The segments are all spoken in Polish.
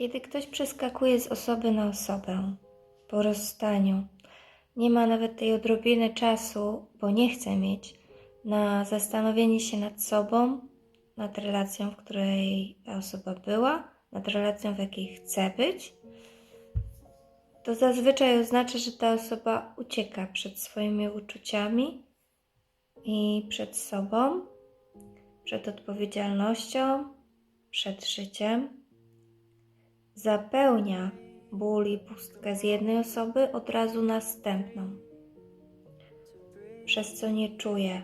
Kiedy ktoś przeskakuje z osoby na osobę po rozstaniu, nie ma nawet tej odrobiny czasu, bo nie chce mieć, na zastanowienie się nad sobą, nad relacją, w której ta osoba była, nad relacją, w jakiej chce być, to zazwyczaj oznacza, że ta osoba ucieka przed swoimi uczuciami i przed sobą, przed odpowiedzialnością, przed życiem. Zapełnia ból i pustkę z jednej osoby od razu następną, przez co nie czuje,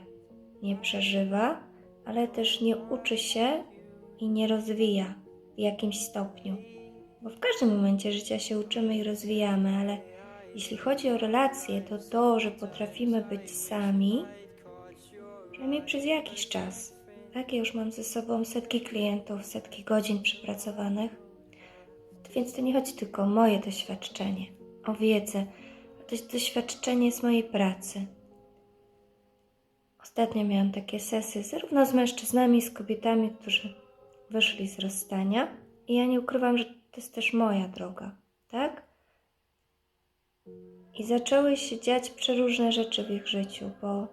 nie przeżywa, ale też nie uczy się i nie rozwija w jakimś stopniu. Bo w każdym momencie życia się uczymy i rozwijamy, ale jeśli chodzi o relacje, to to, że potrafimy być sami, przynajmniej przez jakiś czas. Tak, ja już mam ze sobą setki klientów, setki godzin przepracowanych, więc to nie chodzi tylko o moje doświadczenie, o wiedzę, to doświadczenie z mojej pracy. Ostatnio miałam takie sesje zarówno z mężczyznami, z kobietami, którzy wyszli z rozstania, i ja nie ukrywam, że to jest też moja droga, tak? I zaczęły się dziać przeróżne rzeczy w ich życiu, bo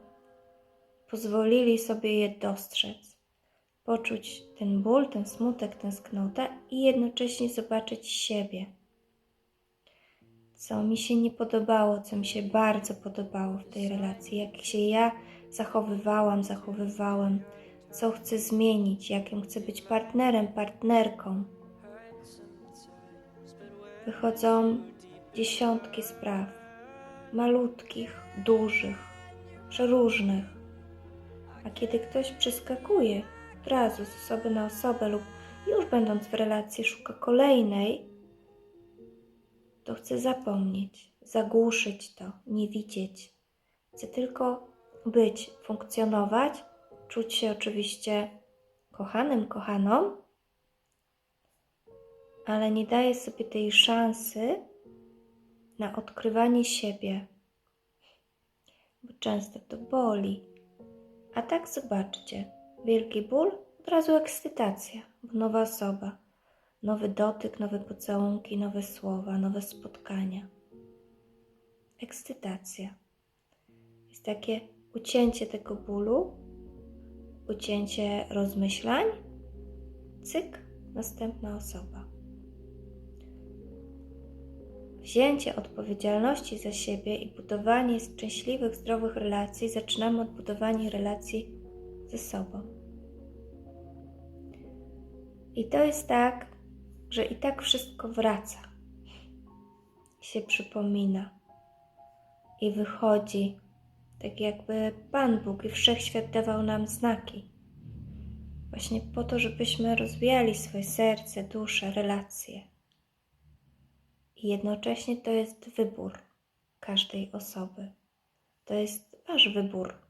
pozwolili sobie je dostrzec, poczuć ten ból, ten smutek, tęsknotę i jednocześnie zobaczyć siebie. Co mi się nie podobało, co mi się bardzo podobało w tej relacji, jak się ja zachowywałam, zachowywałem, co chcę zmienić, jakim chcę być partnerem, partnerką. Wychodzą dziesiątki spraw, malutkich, dużych, przeróżnych. A kiedy ktoś przeskakuje razu z osoby na osobę lub już będąc w relacji szuka kolejnej, to chce zapomnieć, zagłuszyć to, nie widzieć. Chce tylko być, funkcjonować, czuć się oczywiście kochanym, kochaną, ale nie daje sobie tej szansy na odkrywanie siebie, bo często to boli. A tak zobaczcie, wielki ból, od razu ekscytacja, bo nowa osoba, nowy dotyk, nowe pocałunki, nowe słowa, nowe spotkania. Ekscytacja. Jest takie ucięcie tego bólu, ucięcie rozmyślań, cyk, następna osoba. Wzięcie odpowiedzialności za siebie i budowanie szczęśliwych, zdrowych relacji zaczynamy od budowania relacji ze sobą. I to jest tak, że i tak wszystko wraca, się przypomina i wychodzi, tak jakby Pan Bóg i Wszechświat dawał nam znaki. Właśnie po to, żebyśmy rozwijali swoje serce, duszę, relacje. I jednocześnie to jest wybór każdej osoby. To jest Wasz wybór.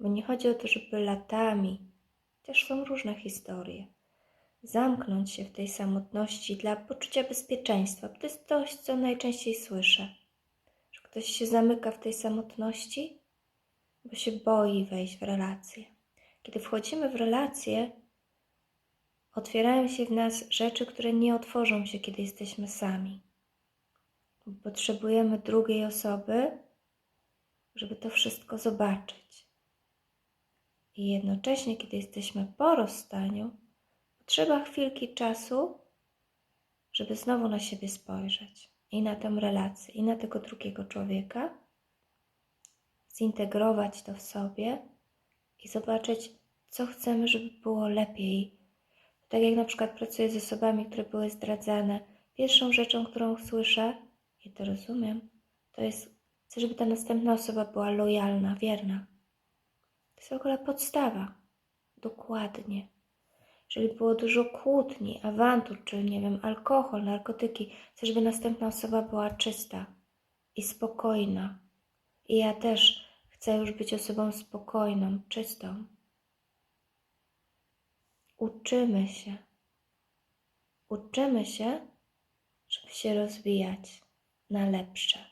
Bo nie chodzi o to, żeby latami, chociaż są różne historie, zamknąć się w tej samotności dla poczucia bezpieczeństwa. Bo to jest coś, co najczęściej słyszę. Że ktoś się zamyka w tej samotności, bo się boi wejść w relacje. Kiedy wchodzimy w relacje, otwierają się w nas rzeczy, które nie otworzą się, kiedy jesteśmy sami. Potrzebujemy drugiej osoby, żeby to wszystko zobaczyć. I jednocześnie, kiedy jesteśmy po rozstaniu, potrzeba chwilki czasu, żeby znowu na siebie spojrzeć i na tę relację, i na tego drugiego człowieka, zintegrować to w sobie i zobaczyć, co chcemy, żeby było lepiej tak jak na przykład pracuję z osobami, które były zdradzane, pierwszą rzeczą, którą słyszę, i to rozumiem, to jest, chcę, żeby ta następna osoba była lojalna, wierna. To jest w ogóle podstawa. Dokładnie. Jeżeli było dużo kłótni, awantur, czy nie wiem, alkohol, narkotyki, chcę, żeby następna osoba była czysta i spokojna. I ja też chcę już być osobą spokojną, czystą. Uczymy się. Uczymy się, żeby się rozwijać na lepsze.